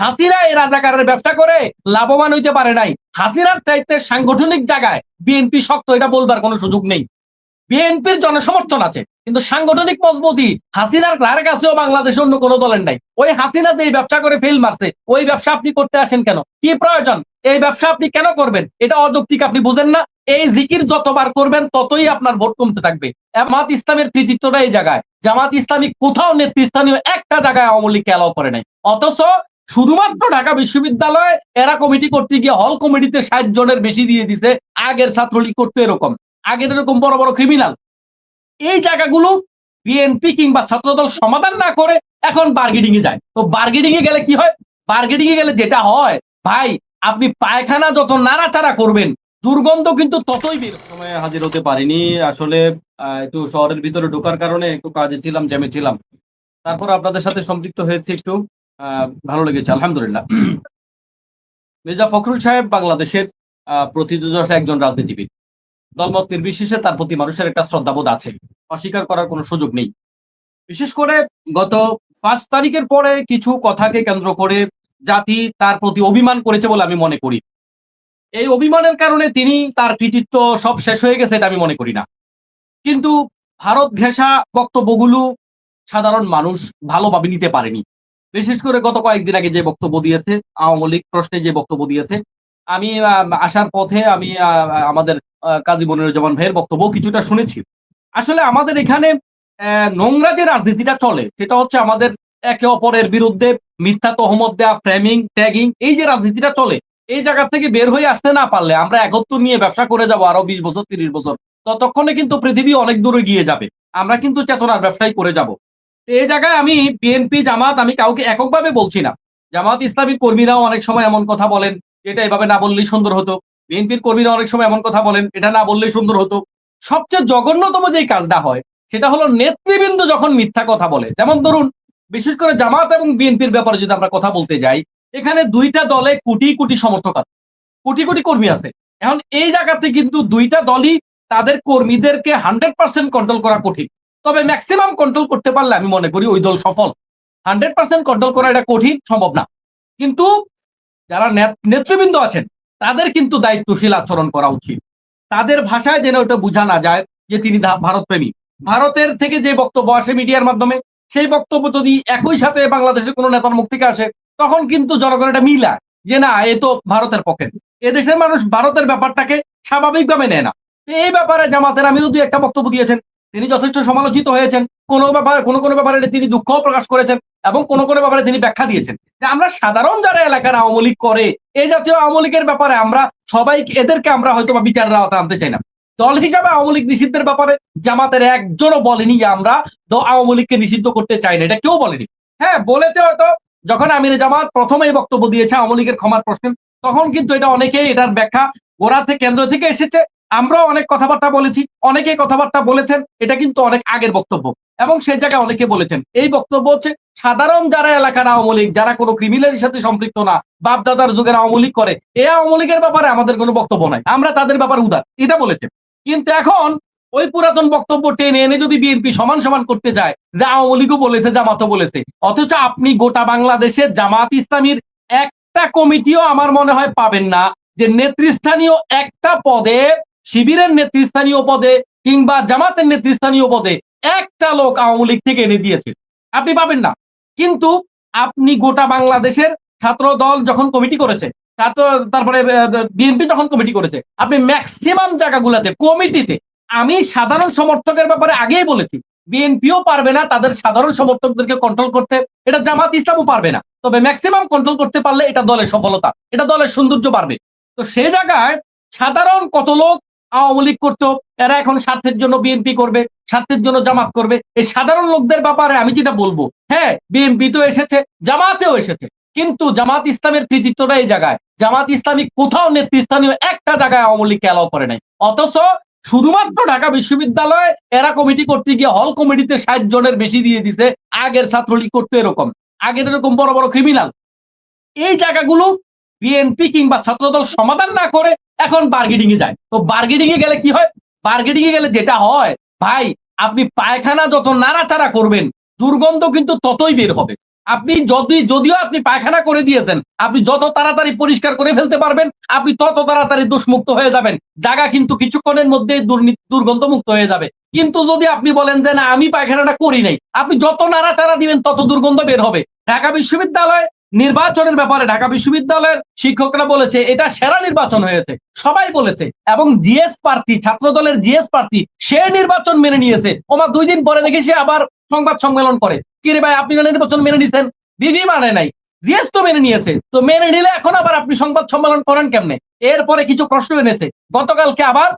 হাসিনা এই রাজাকারের ব্যবসা করে লাভবান হইতে পারে নাই। হাসিনার চাইতে সাংগঠনিক জায়গায় বিএনপি শক্ত, এটা বলবার কোনো সুযোগ নেই। বিএনপির জনসমর্থন আছে, কিন্তু সাংগঠনিক মজবুতি হাসিনার ধারে কাছেও বাংলাদেশে অন্য কোনো দলের নাই। ওই হাসিনা যে ব্যবসা করে ফেল মারছে, ওই ব্যবসা আপনি করতে আসেন কেন? কি প্রয়োজন? এই ব্যবসা আপনি কেন করবেন? এটা অযৌক্তিক আপনি বুঝেন না? এই জিকির যতবার করবেন, ততই আপনার ভোট কমতে থাকবে। জামাত ইসলামের কৃতিত্বটা এই জায়গায়। জামাত ইসলামী কোথাও নেতৃস্থানীয় একটা জায়গায় আওয়ামী লীগকে অ্যালাউ করে নাই। অথচ শুধুমাত্র ঢাকা বিশ্ববিদ্যালয় এরা কমিটি করতে গিয়ে হল কমিটিতে ষাট জনের বেশি দিয়ে দিছে, আগের ছাত্রলীগ করতে এরকম। আগের এরকম বড় বড় ক্রিমিনাল এই জায়গাগুলো বিএনপি কিংবা ছাত্রদল সমাধান না করে এখন বার্গেনিং এ যায়। তো বার্গেনিং এ গেলে কি হয়? বার্গেনিং এ গেলে যেটা হয়, ভাই, আপনি পায়খানা যত নাড়াচাড়া করবেন, দুর্গন্ধ কিন্তু ততই বের সময় হাজির হতে পারিনি। আসলে একটু শহরের ভিতরে ঢোকার কারণে একটু কাজে ছিলাম, জ্যামে ছিলাম। তারপর আপনাদের সাথে সম্পৃক্ত হয়েছে একটু। ভালো লেগেছে আলহামদুলিল্লাহ। মির্জা ফখরুল সাহেব বাংলাদেশের আহ, প্রথিতযশা একজন রাজনীতিবিদ। দলমত নির্বিশেষে তার প্রতি মানুষের একটা শ্রদ্ধাবোধ আছে। অস্বীকার করার কোনো সুযোগ নেই। বিশেষ করে গত পাঁচ তারিখের পরে কিছু কথাকে কেন্দ্র করে জাতি তার প্রতি অভিমান করেছে বলে আমি মনে করি। এই অভিমানের কারণে তিনি তার কৃতিত্ব সব শেষ হয়ে গেছে এটা আমি মনে করি না। কিন্তু ভারত ঘেঁষা বক্তব্যগুলো সাধারণ মানুষ ভালোভাবে নিতে পারেনি। বিশেষ করে গত কয়েকদিন আগে যে বক্তব্য দিয়েছে, আওয়ামী লীগ প্রশ্নে যে বক্তব্য দিয়েছে, আমি আসার পথে আমি আমাদের কাজী মনিরুজ্জামান ভাইয়ের বক্তব্য কিছুটা শুনেছি। আসলে আমাদের এখানে নোংরা যে রাজনীতিটা চলে, সেটা হচ্ছে আমাদের একে অপরের বিরুদ্ধে মিথ্যা তহমত দেওয়া ফ্রেমিং ট্যাগিং এই যে রাজনীতিটা চলে, এই জায়গা থেকে বের হয়ে আসতে না পারলে আমরা একত্র নিয়ে ব্যবসা করে যাব আরও বিশ বছর, তিরিশ বছর, ততক্ষণে কিন্তু পৃথিবী অনেক দূরে গিয়ে যাবে। আমরা কিন্তু চেতনার ব্যবসাই করে যাব। এই জায়গায় আমি বিএনপি জামাত, আমি কাউকে এককভাবে বলছি না। জামাত, ইসলামী কর্মীরাও অনেক সময় এমন কথা বলেন, এটা এভাবে না বললেই সুন্দর হতো। বিএনপির কর্মীরা অনেক সময় এমন কথা বলেন, এটা না বললেই সুন্দর হতো। সবচেয়ে জঘন্যতম যে কাজটা হয়, সেটা হলো নেতৃবৃন্দ যখন মিথ্যা কথা বলে। যেমন ধরুন, বিশেষ করে জামাত এবং বিএনপির ব্যাপারে যদি আমরা কথা বলতে যাই, এখানে দুইটা দলে কোটি কোটি সমর্থক আছে, কোটি কোটি কর্মী আছে। এখন এই জায়গাতে কিন্তু দুইটা দলই তাদের কর্মীদেরকে হান্ড্রেড পার্সেন্ট কন্ট্রোল করা কঠিন। তবে ম্যাক্সিমাম কন্ট্রোল করতে পারলে আমি মনে করি ওই দল সফল। হান্ড্রেড পার্সেন্ট কন্ট্রোল করা এটা কঠিন, সম্ভব না। কিন্তু যারা নেত- নেতৃবৃন্দ আছেন, তাদের কিন্তু দায়িত্বশীল আচরণ করা উচিত। তাদের ভাষায় যেন ওটা বোঝা না যায় যে তিনি ভারতপ্রেমী। ভারতের থেকে যে বক্তব্য আসে মিডিয়ার মাধ্যমে, সেই বক্তব্য যদি একই সাথে বাংলাদেশের কোনো নেতার মুখ থেকে আসে, তখন কিন্তু জনগণ এটা মিলায় যে না, এ তো ভারতের পক্ষে। এদেশের মানুষ ভারতের ব্যাপারটাকে স্বাভাবিকভাবে নেয় না। এই ব্যাপারে জামাতের আমি যদি একটা বক্তব্য দিয়েছেন। তিনি যথেষ্ট সমালোচিত হয়েছেন। কোনো ব্যাপারে কোনো কোনো ব্যাপারে তিনি দুঃখ প্রকাশ করেছেন এবং কোনো কোনো ব্যাপারে তিনি ব্যাখ্যা দিয়েছেন। যে আমরা সাধারণ যারা এলাকার আওয়ামী লীগ করে এই জাতীয় আওয়ামী লীগের ব্যাপারে আমরা সবাই এদেরকে আমরা হয়তো বা বিচারের আওতায় আনতে চাই না। দল হিসাবে আওয়ামী লীগ নিষিদ্ধের ব্যাপারে জামাতের একজনও বলেনি যে আমরা আওয়ামী লীগকে নিষিদ্ধ করতে চাই না। এটা কেউ বলেনি। হ্যাঁ বলেছে হয়তো, যখন আমির জামাত প্রথমে বক্তব্য দিয়েছে আওয়ামী লীগের ক্ষমার প্রশ্নে, তখন কিন্তু এটা অনেকেই এটার ব্যাখ্যা গোড়া থেকে কেন্দ্র থেকে এসেছে। আমরাও অনেক কথাবার্তা বলেছি, অনেকেই কথাবার্তা বলেছেন, এটা কিন্তু অনেক আগের বক্তব্য। এবং সেই জায়গায় অনেকে বলেছেন, এই বক্তব্য হচ্ছে, সাধারণ যারা এলাকার আওয়ামী লীগ, যারা কোনো ক্রিমিনালের সাথে সম্পৃক্ত না বাপ দাদার যুগের আওয়ামী লীগ করে, এ আওয়ামী লীগের ব্যাপারে আমাদের কোনো বক্তব্য নাই। আমরা তাদের ব্যাপারে উদার, এটা বলেছেন। কিন্তু এখন, ওই পুরাতন বক্তব্য টেনে এনে যদি বিএনপি সমান সমান করতে যায়, যে আওয়ামী লীগও বলেছে, জামাতও বলেছে, অথচ আপনি গোটা বাংলাদেশে জামাত ইসলামীর একটা কমিটিও আমার মনে হয় পাবেন না, যে নেতৃস্থানীয় একটা পদে শিবিরের নেতৃস্থানীয় পদে কিংবা জামাতের নেতৃস্থানীয় পদে একটা লোক আওয়ামী লীগ থেকে এনে দিয়েছে। আপনি পাবেন না। কিন্তু আপনি গোটা বাংলাদেশের ছাত্র দল যখন কমিটি করেছে, ছাত্র, তারপরে বিএনপি যখন কমিটি করেছে, আপনি ম্যাক্সিমাম জায়গাগুলোতে, কমিটিতে, আমি সাধারণ সমর্থকের ব্যাপারে আগেই বলেছি, বিএনপিও পারবে না তাদের সাধারণ সমর্থকদেরকে কন্ট্রোল করতে, এটা জামাত ইসলামও পারবে না। তবে ম্যাক্সিমাম কন্ট্রোল করতে পারলে এটা দলের সফলতা, এটা দলের সৌন্দর্য বাড়বে। তো সেই জায়গায় সাধারণ কত লোক আওয়ামী লীগ করতো, এরা এখন স্বার্থের জন্য বিএনপি করবে, স্বার্থের জন্য জামাত করবে। এই সাধারণ লোকদের ব্যাপারে আমি যেটা বলব হ্যাঁ বিএনপি তো এসেছে, জামাতেও এসেছে, কিন্তু জামাত ইসলামের কৃতিত্বটা এই জায়গায়। জামাত ইসলামী কোথাও নেতৃস্থানীয় একটা জায়গায় আওয়ামী লীগকে অ্যালাউ করে নাই। অথচ শুধুমাত্র ঢাকা বিশ্ববিদ্যালয় এরা কমিটি করতে গিয়ে হল কমিটিতে ষাট জনের বেশি দিয়ে দিছে, আগের ছাত্রলীগ করতে এরকম। আগের এরকম বড় বড় ক্রিমিনাল এই জায়গাগুলো বিএনপি কিংবা ছাত্রদল সমাধান না করে এখন বার্গেনিং এ যায়। তো বার্গেনিং এ গেলে কি হয়? বার্গেনিং এ গেলে যেটা হয়, ভাই, আপনি পায়খানা যত নাড়াচাড়া করবেন, দুর্গন্ধ কিন্তু ততই বের হবে। আপনি যদি, যদিও আপনি পায়খানা করে দিয়েছেন, আপনি যত তাড়াতাড়ি পরিষ্কার করে ফেলতে পারবেন, আপনি তত তাড়াতাড়ি দোষমুক্ত হয়ে যাবেন। জায়গা কিন্তু কিছুক্ষণের মধ্যে দুর্গন্ধ মুক্ত হয়ে যাবে। কিন্তু যদি আপনি বলেন যে, না, আমি পায়খানাটা করি নাই। আপনি যত নাড়াচাড়া দিবেন, তত দুর্গন্ধ বের হবে। ঢাকা বিশ্ববিদ্যালয় নির্বাচনের ব্যাপারে ঢাকা বিশ্ববিদ্যালয়ের শিক্ষকরা বলেছে, এটা সেরা নির্বাচন হয়েছে। সবাই বলেছে, এবং জিএস প্রার্থী ছাত্র দলের জিএস প্রার্থী, সে নির্বাচন মেনে নিয়েছে। ওমা, দুই দিন পরে দেখি সে আবার সংবাদ সম্মেলন করে। কি রে ভাই, আপনি নির্বাচন মেনে নিছেন? বিধি মানে নাই। জিএস তো মেনে নিয়েছে। তো মেনে নিলে এখন আবার আপনি সংবাদ সম্মেলন করেন কেমনে? এরপরে কিছু প্রশ্ন এনেছে। গতকালকে আবার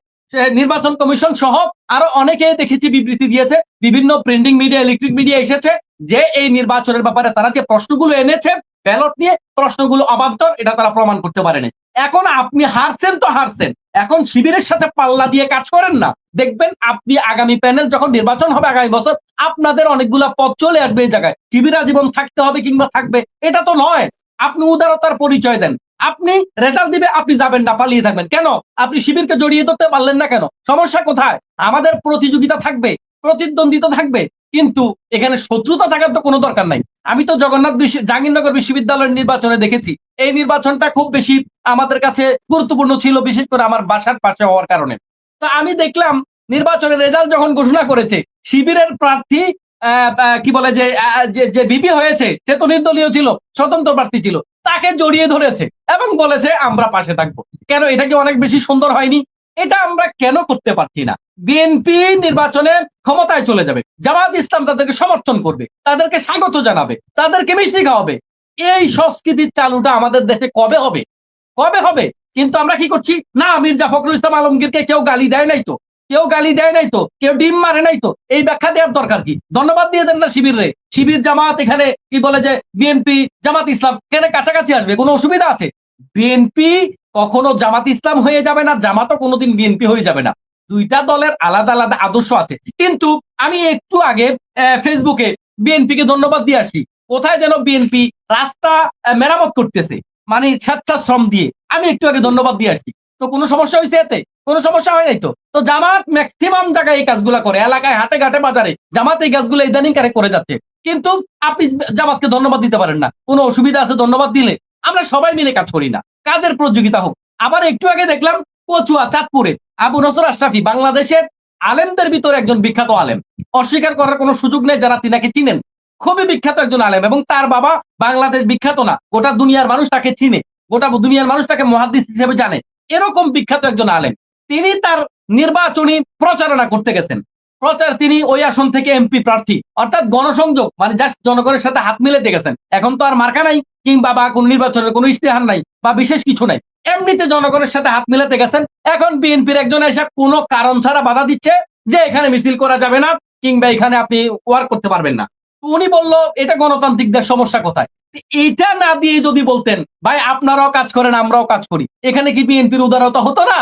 নির্বাচন কমিশন সহ আরও অনেকে দেখেছি বিবৃতি দিয়েছে। বিভিন্ন প্রিন্টিং মিডিয়া ইলেকট্রিক মিডিয়া এসেছে যে এই নির্বাচনের ব্যাপারে তারা যে প্রশ্নগুলো এনেছে ব্যালট নিয়ে প্রশ্নগুলো অবান্তর, এটা তারা প্রমাণ করতে পারেনি। এখন আপনি হারছেন তো হারছেন। এখন শিবিরের সাথে পাল্লা দিয়ে কাজ করেন না। দেখবেন আপনি আগামী প্যানেল যখন নির্বাচন হবে আগামী বছর, আপনাদের অনেকগুলা পথ চলে আসবে এই জায়গায়। শিবির আজীবন থাকতে হবে কিংবা থাকবে, এটা তো নয়। আপনি উদারতার পরিচয় দেন। আপনি রেজাল্ট দিবে, আপনি যাবেন না, পালিয়ে থাকবেন। কেন? আপনি শিবিরকে জড়িয়ে ধরতে পারলেন না কেন? সমস্যা কোথায়? আমাদের প্রতিযোগিতা থাকবে, প্রতিদ্বন্দ্বিতা থাকবে। কিন্তু এখানে শত্রুতা থাকার তো কোনো দরকার নাই। আমি তো জগন্নাথ বিশ্ব, জাহাঙ্গীরনগর বিশ্ববিদ্যালয়ের নির্বাচনে দেখেছি। এই নির্বাচনটা খুব বেশি আমাদের কাছে গুরুত্বপূর্ণ ছিল, বিশেষ করে আমার বাসার পাশে হওয়ার কারণে। তো আমি দেখলাম নির্বাচনের রেজাল্ট যখন ঘোষণা করেছে, শিবিরের প্রার্থী কি বলে যে- যে বিপি হয়েছে, সে তো নির্দলীয় ছিল, স্বতন্ত্র প্রার্থী ছিল, তাকে জড়িয়ে ধরেছে এবং বলেছে, আমরা পাশে থাকব। কেন, এটা কি অনেক বেশি সুন্দর হয়নি? এটা আমরা কেন করতে পারছি না? বিএনপি নির্বাচনে ক্ষমতায় চলে যাবে। জামাত ইসলাম তাদেরকে সমর্থন করবে, তাদেরকে স্বাগত জানাবে, তাদেরকে মিষ্টি খাওয়াবে। এই সংস্কৃতির চালুটা আমাদের দেশে কবে হবে? কবে হবে? কিন্তু আমরা কি করছি? না, মির্জা ফখরুল ইসলাম আলমগীরকে কেউ গালি দেয় নাই তো। কেউ গালি দেয় নাই তো। কেউ ডিম মারে নাই তো। এই ব্যাখ্যা দেওয়ার দরকার কি? ধন্যবাদ দিয়ে দেন না শিবির রে। শিবির জামাত এখানে কি বলে যে বিএনপি জামাত ইসলাম এখানে কাছাকাছি আসবে? কোনো অসুবিধা আছে? বিএনপি কখনো জামাত ইসলাম হয়ে যাবে না, জামাতও কোনোদিন বিএনপি হয়ে যাবে না। দুইটা দলের আলাদা আলাদা আদর্শ আছে। কিন্তু আমি একটু আগে ফেসবুকে বিএনপি কে ধন্যবাদ দিয়ে আসি। কোথায় যেন বিএনপি রাস্তা মেরামত করতেছে মানে স্বেচ্ছাশ্রম দিয়ে। আমি একটু আগে ধন্যবাদ দিয়ে আসি। তো কোনো সমস্যা হয়েছে এতে? কোনো সমস্যা হয় নাই তো? তো জামাত ম্যাক্সিমাম জায়গায় এই কাজগুলা করে, এলাকায় হাটে ঘাটে বাজারে। জামাত এই কাজগুলো ইদানিং কারে করে যাচ্ছে? কিন্তু আপনি জামাতকে ধন্যবাদ দিতে পারেন না। কোনো অসুবিধা আছে ধন্যবাদ দিলে? আমরা সবাই মিলে কাজ করি না। কাজের প্রতিযোগিতা হোক। আবার একটু আগে দেখলাম কচুয়া চাঁদপুরে। আবু নসর আশরাফি বাংলাদেশের আলেমদের ভিতরে একজন বিখ্যাত আলেম। অস্বীকার করার কোনো সুযোগ নেই যারা তিনাকে চিনেন। খুবই বিখ্যাত একজন আলেম এবং তার বাবা বাংলাদেশ বিখ্যাত না। গোটা দুনিয়ার মানুষ তাকে চিনে। গোটা দুনিয়ার মানুষ তাকে মহাদিস হিসেবে জানে। এরকম বিখ্যাত একজন আলেম। তিনি তার নির্বাচনী প্রচারণা করতে গেছেন। প্রচার তিনি ওই আসন থেকে এমপি প্রার্থী। অর্থাৎ গণসংযোগ মানে জাস্ট জনগণের সাথে হাত মিলাতে গেছেন। এখন তো আর মার্কা নাই, কিংবা বা কোনো নির্বাচনের কোনো ইশতেহার নাই, বা বিশেষ কিছু নাই। এমনিতে জনগণের সাথে হাত মিলাতে গেছেন এখন বিএনপির একজন এসে কোনো কারণ ছাড়া বাধা দিচ্ছে যে এখানে মিছিল করা যাবে না, কিংবা এখানে আপনি ওয়ার্ক করতে পারবেন না। উনি বলল, এটা গণতান্ত্রিকদের সমস্যা কোথায়? তো এইটা না দিয়ে যদি বলতেন, ভাই, আপনারাও কাজ করেন, আমরাও কাজ করি। এখানে কি বিএনপির উদারতা হতো না?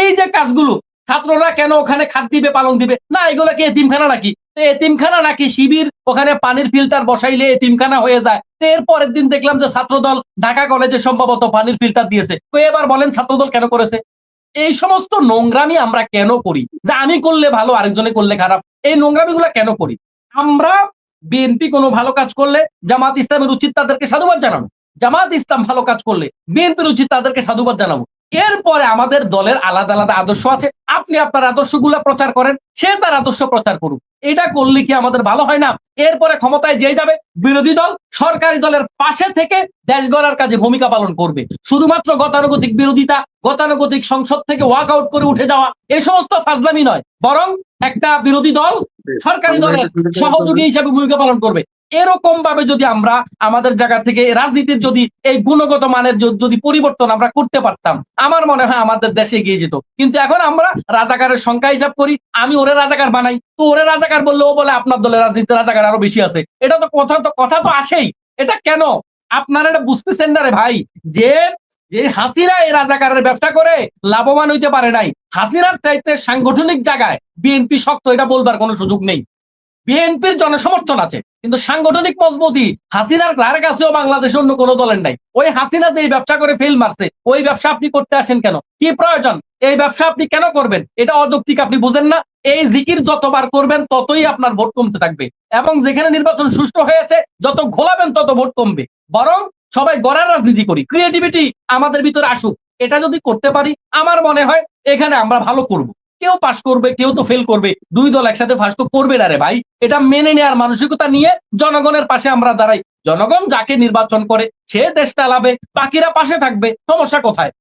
এই যে কাজগুলো, ছাত্ররা কেন ওখানে খাদ দিবে পালন দিবে? না, এগুলো কি এতিমখানা নাকি? এতিমখানা নাকি শিবির, ওখানে পানির ফিল্টার বসাইলে এতিমখানা হয়ে যায়। এর পরের দিন দেখলাম যে ছাত্রদল ঢাকা কলেজে সম্ভবত পানির ফিল্টার দিয়েছে। তো এবার বলেন, ছাত্রদল কেন করেছে? এই সমস্ত নোংরামি আমরা কেন করি? যে আমি করলে ভালো, আরেকজনে করলে খারাপ। এই নোংরামি কেন করি? আমরা বিএনপি কোনো ভালো কাজ করলে, জামাত ইসলামের উচিত তাদেরকে সাধুবাদ জানাব জামাত ইসলাম ভালো কাজ করলে, বিএনপির উচিত তাদেরকে সাধুবাদ জানাব। এরপরে আমাদের দলের আলাদা আলাদা আদর্শ আছে। আপনি আপনার আদর্শগুলা প্রচার করেন সে তার আদর্শ প্রচার করুক। এটা করলে কি আমাদের ভালো হয় না? এরপরে ক্ষমতায় যে যাবে বিরোধী দল সরকারি দলের পাশে থেকে দেশ গড়ার কাজে ভূমিকা পালন করবে। শুধুমাত্র গতানুগতিক বিরোধিতা গতানুগতিক সংসদ থেকে ওয়াক আউট করে উঠে যাওয়া এই সমস্ত ফাজলামি নয়। বরং একটা বিরোধী দল সরকারি দলের সহযোগী। হিসাবে ভূমিকা পালন করবে। এরকম ভাবে যদি আমরা আমাদের জায়গা থেকে রাজনীতির যদি এই গুণগত মানের যদি পরিবর্তন আমরা করতে পারতাম, আমার মনে হয় আমাদের দেশে এগিয়ে যেত। কিন্তু এখন আমরা রাজাকারের সংখ্যা হিসাব করি, আমি ওরে রাজাকার বানাই, তো ওরে রাজাকার বললে ও বলে আপনার দলের রাজনীতি রাজাকার আরও বেশি আছে। এটা তো কথা তো কথা তো আসেই। এটা কেন? আপনারা এটা বুঝতেছেন না রে ভাই, যে যে হাসিরা এই রাজাকারের ব্যবসা করে লাভবান হইতে পারে নাই। হাসিরার চাইতে সাংগঠনিক জায়গায় বিএনপি শক্ত, এটা বলবার কোনো সুযোগ নেই। বিএনপির জনসমর্থন আছে, কিন্তু সাংগঠনিক মজবুতি হাসিনার ধারে কাছেও বাংলাদেশে অন্য কোনো দলের নাই। ওই হাসিনা যে ব্যবসা করে ফেল মারছে, ওই ব্যবসা আপনি করতে আসেন কেন? কি প্রয়োজন? এই ব্যবসা আপনি কেন করবেন? এটা অযৌক্তিক, আপনি বুঝেন না? এই জিকির যতবার করবেন, ততই আপনার ভোট কমতে থাকবে। এবং যেখানে নির্বাচন সুষ্ঠু হয়েছে, যত ঘোলাবেন, তত ভোট কমবে। বরং সবাই গড়ার রাজনীতি করি ক্রিয়েটিভিটি আমাদের ভিতরে আসুক। এটা যদি করতে পারি, আমার মনে হয় এখানে আমরা ভালো করব। কেউ পাশ করবে, কেউ তো ফেল করবে। দুই দল একসাথে পাশ তো করবে না রে ভাই। এটা মেনে নেওয়ার মানসিকতা নিয়ে জনগণের পাশে আমরা দাঁড়াই। জনগণ যাকে নির্বাচন করে, সে দেশ চালাবে বাকিরা পাশে থাকবে। সমস্যা কোথায়?